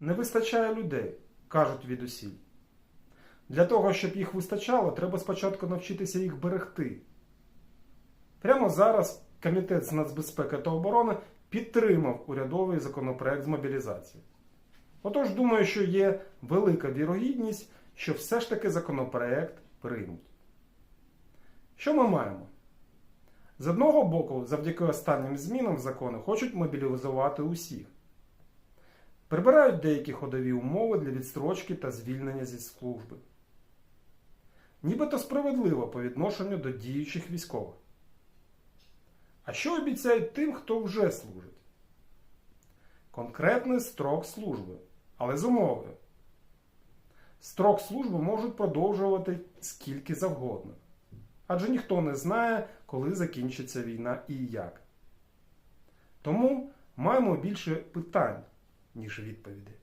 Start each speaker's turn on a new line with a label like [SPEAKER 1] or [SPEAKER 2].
[SPEAKER 1] Не вистачає людей, кажуть відусіль. Для того, щоб їх вистачало, треба спочатку навчитися їх берегти. Прямо зараз Комітет з нацбезпеки та оборони підтримав урядовий законопроект з мобілізації. Отож, думаю, що є велика вірогідність, що все ж таки законопроект приймуть. Що ми маємо? З одного боку, завдяки останнім змінам в закони хочуть мобілізувати усіх. Прибирають деякі ходові умови для відстрочки та звільнення зі служби. Нібито справедливо по відношенню до діючих військових. А що обіцяють тим, хто вже служить? Конкретний строк служби, але з умовою. Строк служби можуть продовжувати скільки завгодно. Адже ніхто не знає, коли закінчиться війна і як. Тому маємо більше питань, ніж відповідей.